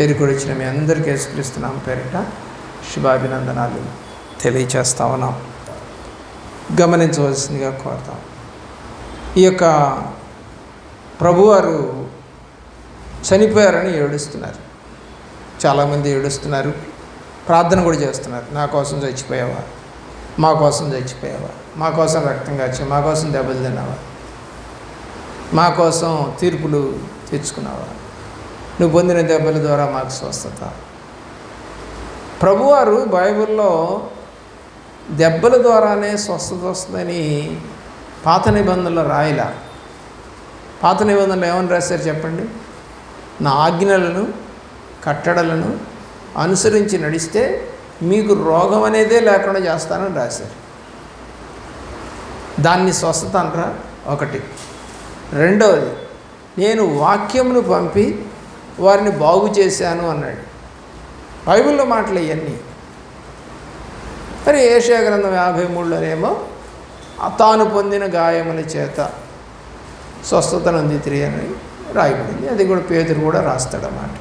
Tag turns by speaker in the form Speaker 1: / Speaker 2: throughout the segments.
Speaker 1: చేరుకుని వచ్చిన మీ అందరికీ యేసుక్రీస్తున్నాం పేరిట శుభాభినందనాలు తెలియచేస్తా ఉన్నాం. గమనించవలసిందిగా కోరుతాం. ఈ యొక్క ప్రభువారు చనిపోయారని ఏడుస్తున్నారు. చాలామంది ఏడుస్తున్నారు. ప్రార్థన కూడా చేస్తున్నారు. నా కోసం చచ్చిపోయావా? మా కోసం చచ్చిపోయావా? మా కోసం రక్తం కాచి మా కోసం దెబ్బలు తిన్నావా? మా కోసం తీర్పులు తెచ్చుకున్నావా? నువ్వు పొందిన దెబ్బల ద్వారా మాకు స్వస్థత. ప్రభువారు బైబిల్లో దెబ్బల ద్వారానే స్వస్థత వస్తుందని పాత నిబంధనలు రాయలా. పాత నిబంధనలు ఏమని రాశారు చెప్పండి? నా ఆజ్ఞలను కట్టడలను అనుసరించి నడిస్తే మీకు రోగం అనేదే లేకుండా చేస్తానని రాశారు. దాన్ని స్వస్థత అనరా ఒకటి. రెండవది నేను వాక్యమును పంపి వారిని బాగు చేశాను అన్నాడు. బైబిల్లో మాటలు ఇవన్నీ మరి ఏషియా గ్రంథం యాభై మూడులోనేమో తాను పొందిన గాయముల చేత స్వస్థతను అందితిరి అని రాయబడింది. అది కూడా పేదరు కూడా రాస్తాడన్నమాట.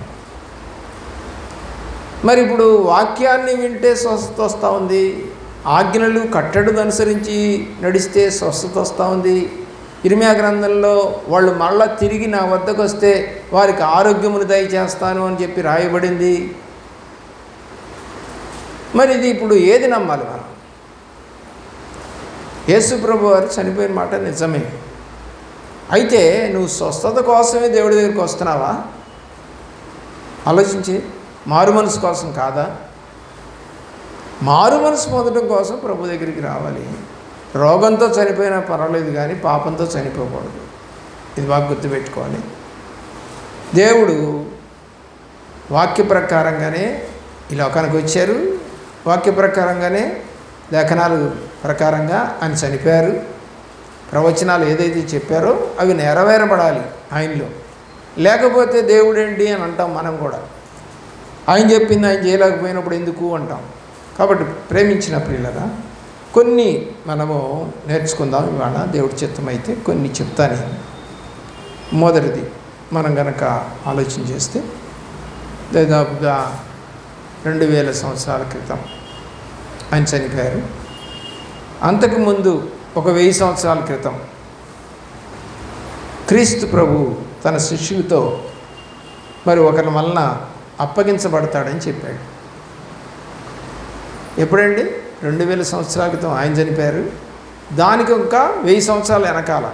Speaker 1: మరి ఇప్పుడు వాక్యాన్ని వింటే స్వస్థత వస్తూ ఉంది. ఆజ్ఞలు కట్టడు అనుసరించి నడిస్తే స్వస్థత వస్తూ ఉంది. ఇరిమియా గ్రంథంలో వాళ్ళు మళ్ళా తిరిగి నా వద్దకు వస్తే వారికి ఆరోగ్యమును దయచేస్తాను అని చెప్పి రాయబడింది. మరి ఇది ఇప్పుడు ఏది నమ్మాలి మనం? యేసు ప్రభు వారు చనిపోయిన మాట నిజమే. అయితే నువ్వు స్వస్థత కోసమే దేవుడి దగ్గరికి వస్తున్నావా? ఆలోచించి. మారు మనసు కోసం కాదా? మారు మనసు పొందడం కోసం ప్రభు దగ్గరికి రావాలి. రోగంతో చనిపోయినా పర్వాలేదు కానీ పాపంతో చనిపోకూడదు. ఇది బాగా గుర్తుపెట్టుకోవాలి. దేవుడు వాక్య ప్రకారంగానే ఈ లోకానికి వచ్చారు. వాక్య ప్రకారంగానే లేఖనాలు ప్రకారంగా ఆయన చనిపోయారు. ప్రవచనాలు ఏదైతే చెప్పారో అవి నెరవేరబడాలి ఆయనలో. లేకపోతే దేవుడేంటి అని అంటాం మనం కూడా. ఆయన చెప్పింది ఆయన చేయలేకపోయినప్పుడు ఎందుకు అంటాం. కాబట్టి ప్రేమించిన ప్రియులరా కొన్ని మనము నేర్చుకుందాం ఇవాళ. దేవుడి చిత్తమైతే కొన్ని చెప్తాను. మొదటిది మనం గనక ఆలోచన చేస్తే దాదాపుగా రెండు వేల సంవత్సరాల క్రితం ఆయన చనిపోయారు అంతకుముందు ఒక వెయ్యి సంవత్సరాల క్రితం క్రీస్తు ప్రభు తన శిష్యులతో మరి ఒకరి వలన అప్పగించబడతాడని చెప్పాడు. ఎప్పుడండి? రెండు వేల సంవత్సరాల క్రితం ఆయన చనిపోయారు. దానికి ఇంకా వెయ్యి సంవత్సరాల వెనకాల.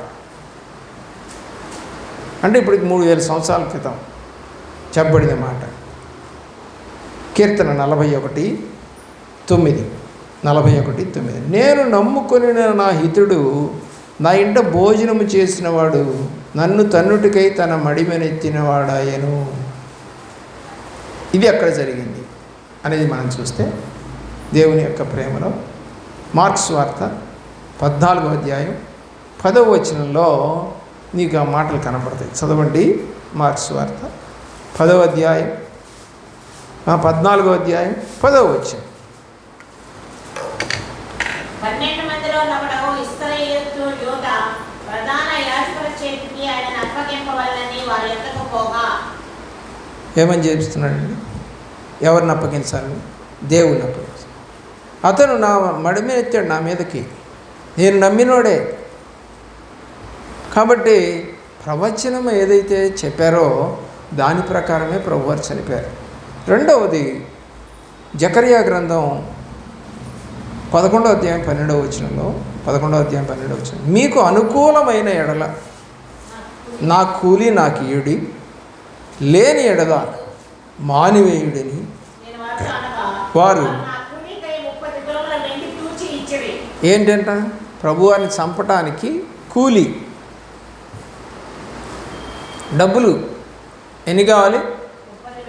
Speaker 1: అంటే ఇప్పుడు మూడు వేల సంవత్సరాల క్రితం చెప్పబడిన మాట. కీర్తన నలభై ఒకటి తొమ్మిది. నలభై ఒకటి తొమ్మిది. నేను నమ్ముకొని నా హితుడు నా ఇంట భోజనము చేసినవాడు నన్ను తన్నుటికై తన మడిమెనెత్తినవాడాయను. ఇది అక్కడ జరిగింది? అనేది మనం చూస్తే దేవుని యొక్క ప్రేమలో. మార్క్స్ వార్త పద్నాలుగో అధ్యాయం పదవ వచనంలో నీకు ఆ మాటలు కనపడతాయి. చదవండి మార్క్స్ వార్త పదవ అధ్యాయం. పద్నాలుగో అధ్యాయం పదవ వచనం. ఏమని చేపిస్తున్నాడండి ఎవరిని అప్పగించాలి? దేవుని అప్పగించాలి. అతను నా మడిమే ఎత్తాడు నా మీదకి. నేను నమ్మినోడే. కాబట్టి ప్రవచనం ఏదైతే చెప్పారో దాని ప్రకారమే ప్రభువారు చనిపోయారు. రెండవది జకరియా గ్రంథం పదకొండవ అధ్యాయం పన్నెండవ వచనంలో పదకొండవ అధ్యాయం పన్నెండవ వచనం. మీకు అనుకూలమైన ఎడల నా కూలి నాకు ఇయుడి లేని ఎడల మానివేయుడని. వారు
Speaker 2: నా కూలికై ముప్పది తులముల వెండి తూచి ఇచ్చిరి
Speaker 1: ఏంటంట? ప్రభువారిని చంపటానికి కూలి. డబ్బులు ఎన్ని కావాలి?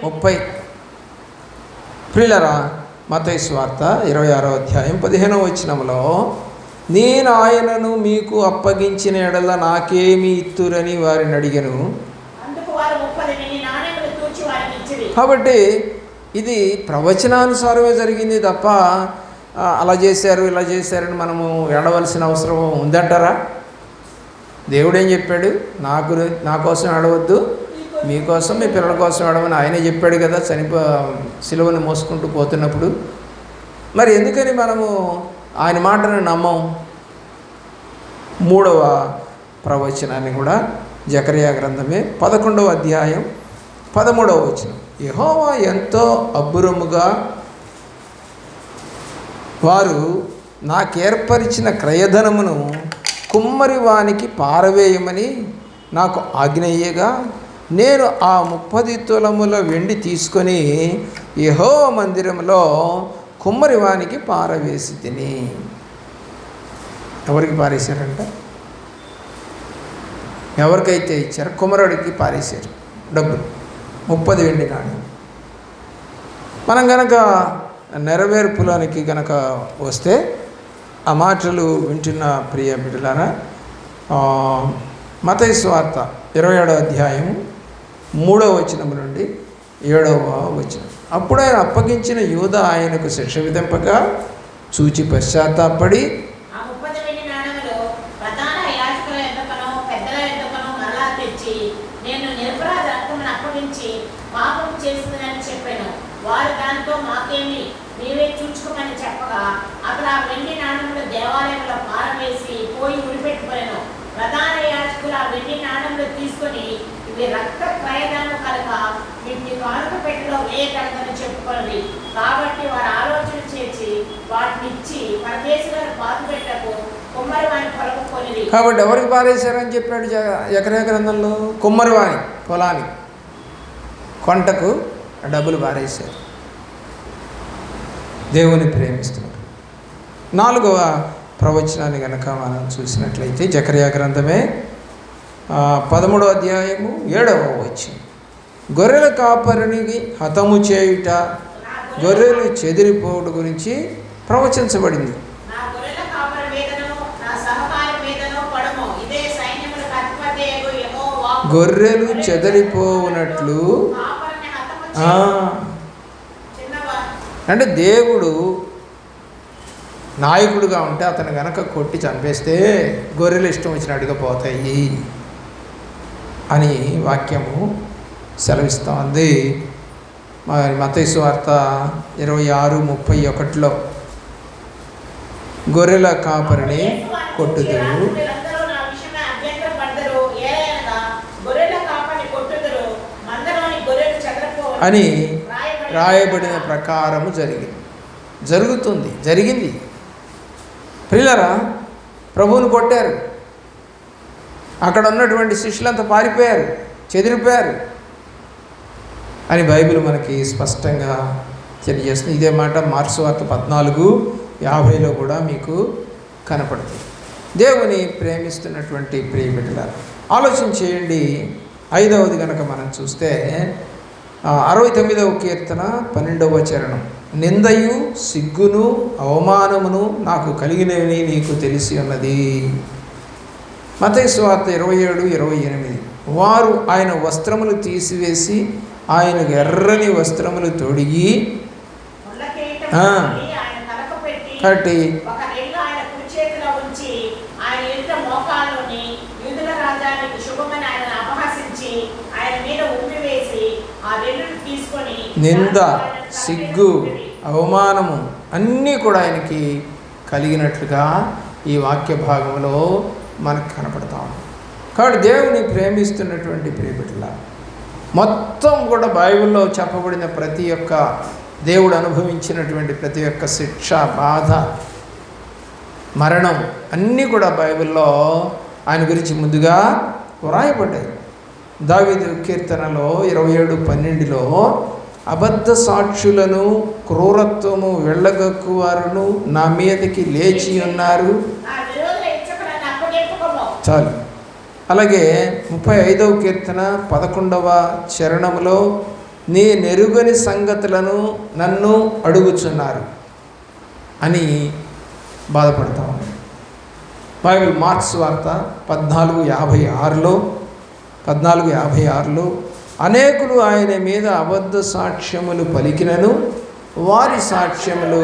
Speaker 1: ముప్పై. ప్రియులరా మతయి స్వార్త ఇరవై ఆరో అధ్యాయం పదిహేనవ వచనంలో నేను ఆయనను మీకు అప్పగించిన ఎడల నాకేమి ఇత్తురని వారిని అడిగను. కాబట్టి ఇది ప్రవచనానుసారమే జరిగింది తప్ప అలా చేశారు ఇలా చేశారని మనము ఏడవలసిన అవసరం ఉందంటారా? దేవుడు ఏం చెప్పాడు? నా గురి నా కోసం ఏడవద్దు మీకోసం మీ పిల్లల కోసం ఏడమని ఆయనే చెప్పాడు కదా చనిపో సిలువను మోసుకుంటూ పోతున్నప్పుడు. మరి ఎందుకని మనము ఆయన మాటను నమ్మం? మూడవ ప్రవచనాన్ని కూడా జకరియా గ్రంథమే పదకొండవ అధ్యాయం పదమూడవ వచనం. యహోవా ఎంతో అబ్బురముగా వారు నాకేర్పరిచిన క్రయధనమును కుమ్మరి వానికి పారవేయమని నాకు ఆజ్ఞయ్యగా నేను ఆ ముప్పది తులముల వెండి తీసుకొని యహో మందిరంలో కుమ్మరి వానికి పారవేసి తిని. ఎవరికి పారేశారంట? ఎవరికైతే ఇచ్చారో కుమ్మరుడికి పారేశారు. డబ్బులు. ముప్పది వెండి నాణ్యం. మనం కనుక నెరవేర్పులోనికి గనక వస్తే ఆ మాటలు వింటున్న ప్రియ బిడ్డలారా మత స్వార్త ఇరవై ఏడో అధ్యాయం మూడవ వచనం నుండి ఏడవ వచనం. అప్పుడు ఆయన అప్పగించిన యూద ఆయనకు శిక్ష విధింపగా చూచి పశ్చాత్తాపడి
Speaker 2: చెప్పాను. వారు దాంతో మాకేమి నీవే చెప్పగా అక్కడ ఆ వెండి నాణములు దేవాలయంలో పారవేసి పోయి ఉడిపెట్టుకోలేను ప్రధాన యాజకులు ఆ వెండి నాణములు తీసుకొని ఇవి రక్త ప్రయత్నం కనుక వీటిని కానుక పెట్టిలో వేయగలదని చెప్పుకోండి కాబట్టి వారు ఆలోచన చేసి వాటిని ఇచ్చి పరదేశులను పాతు పెట్టకు కుమ్మరి వాని
Speaker 1: కాబట్టి ఎవరికి పారేశారని చెప్పాడు ఎకరే ఎకరా గ్రంథంలో? కుమ్మరివాణి పొలానికి. కొంటకు డబ్బులు పారేశారు. దేవుని ప్రేమిస్తున్నారు నాలుగవ ప్రవచనాన్ని కనుక మనం చూసినట్లయితే జకరియా గ్రంథమే ఆ, పదమూడవ అధ్యాయము ఏడవ వచ్చి గొర్రెల కాపరిని హతము చేయుట గొర్రెలు చెదిరిపోవుట గురించి ప్రవచించబడింది.
Speaker 2: గొర్రెల కాపరి
Speaker 1: అంటే దేవుడు నాయకుడుగా ఉంటే అతను గనక కొట్టి చంపేస్తే గొర్రెలు ఇష్టం వచ్చినట్టుగా పోతాయి అని వాక్యము సెలవిస్తూ ఉంది మరి మతైసు వార్త ఇరవై ఆరు ముప్పై ఒకటిలో గొర్రెల కాపరిని కొట్టుదురు. అని
Speaker 2: రాయబడిన
Speaker 1: ప్రకారము జరిగింది. జరుగుతుంది. జరిగింది. పిల్లరా ప్రభువుని కొట్టారు. అక్కడ ఉన్నటువంటి శిష్యులంతా పారిపోయారు. చెదిరిపోయారు. అని బైబిల్ మనకి స్పష్టంగా తెలియజేస్తుంది. ఇదే మాట మార్క్స్ వార్త పద్నాలుగు యాభైలో కూడా మీకు కనపడుతుంది. దేవుని ప్రేమిస్తున్నటువంటి ప్రియబిడ్డల ఆలోచన చేయండి. ఐదవది కనుక మనం చూస్తే అరవై తొమ్మిదవ కీర్తన పన్నెండవ చరణం. నిందయు సిగ్గును అవమానమును నాకు కలిగినవి నీకు తెలిసి ఉన్నది. మతయస్వార్త ఇరవై ఏడు ఇరవై ఎనిమిది. వారు ఆయన వస్త్రములు తీసివేసి ఆయనకు ఎర్రని వస్త్రములు తొడిగి కట్టి
Speaker 2: ఒక రెల్లు ఆయన కుడి చేతిలో ఉంచి ఆయన ఎదుట మోకాల్లోని యూదుల రాజానికి శుభమని ఆయన అపహసించి ఆయన మీద ఉమ్మి వేసి ఆ రెల్లును తీసుకొని
Speaker 1: నింద సిగ్గు అవమానము అన్నీ కూడా ఆయనకి కలిగినట్లుగా ఈ వాక్య భాగంలో మనకు కనపడతా ఉంది. కాబట్టి దేవుని ప్రేమిస్తున్నటువంటి ప్రియబిడ్డల మొత్తం కూడా బైబిల్లో చెప్పబడిన ప్రతి ఒక్క దేవుడు అనుభవించినటువంటి ప్రతి ఒక్క శిక్ష బాధ మరణం అన్నీ కూడా బైబిల్లో ఆయన గురించి ముందుగా వ్రాయబడ్డాయి. దావిదు కీర్తనలో ఇరవై ఏడు పన్నెండులో అబద్ధ సాక్షులను క్రూరత్వము వెళ్ళగక్కు వారును నా మీదకి లేచి ఉన్నారు. చాలు. అలాగే ముప్పై ఐదవ కీర్తన పదకొండవ చరణములో నీ నెరుగని సంగతులను నన్ను అడుగుచున్నారు అని బాధపడతా ఉన్నాడు బైబిల్ మార్క్స్ వార్త పద్నాలుగు యాభై ఆరులో పద్నాలుగు యాభై ఆరులో అనేకులు ఆయన మీద అబద్ధ సాక్ష్యములు పలికినను. వారి సాక్ష్యములు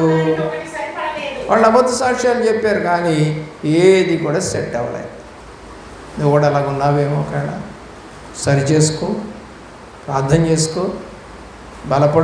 Speaker 1: వాళ్ళు అబద్ధ సాక్ష్యాలు చెప్పారు కానీ ఏది కూడా సెట్ అవ్వలేదు. నువ్వు కూడా అలాగ ఉన్నావేమో ఒకవేళ. సరి చేసుకో ప్రార్థన చేసుకో బలపడు.